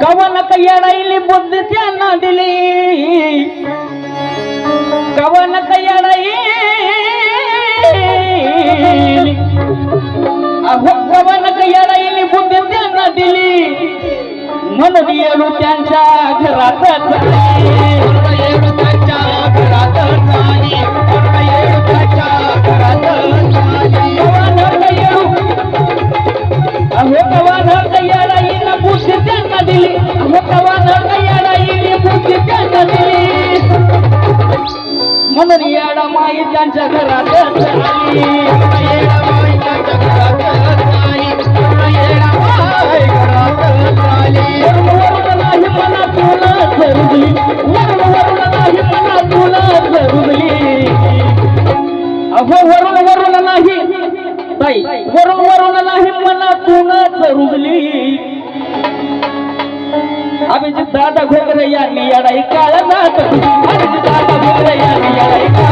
ಕವನ ಕೈಯಡೈಲಿ ಬುದ್ಧಿತಿಯನ್ನ ದಿಲಿ ಕವನ ಕೈಯಡೈಲಿ ಕವನ ಕೈಯಡೈಲಿ ಬುದ್ಧಿತಿಯನ್ನ दिली म्हणून येलो त्यांच्या घरात तुला जरुरली अहो वरून वरून नाही. ताई वरून वरून नाही मला तुला अभिजित दादा घोगरे यांनी याडाई काळा जात अभिजित दादा घोगरे यांनी याडाई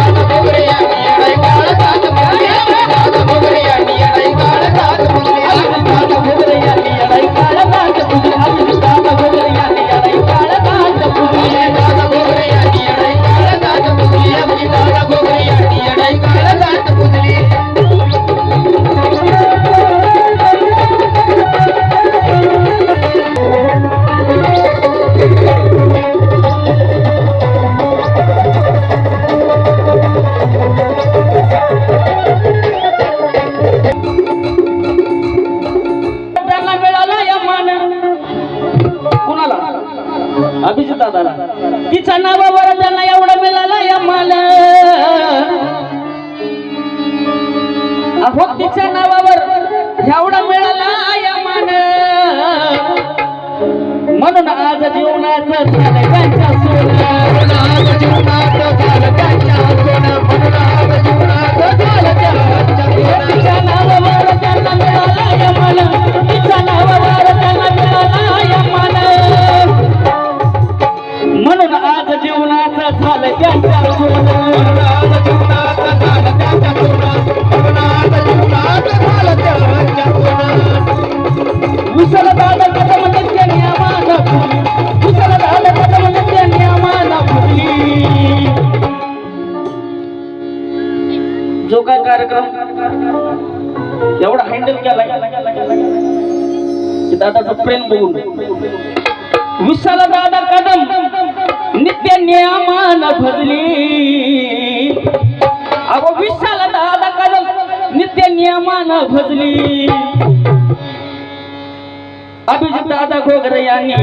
अभिजित दादाला. तिच्या नावावर त्यांना एवढं मिळालं या मान अहो तिच्या नावावर एवढा मिळाला या मान म्हणून आज जीवनाचं झालं त्यांच्या सोनं. आज जीवनाचं झालं त्यांच्या जो काय कार्यक्रम. एवढा हँडल केला की दादाचं प्रेम बघून. विशाल दादा कदम. नित्य नियमान भजली अगो विशाल दादा कदम नित्य नियमान भजली अभिजित दादा घोगरे यांनी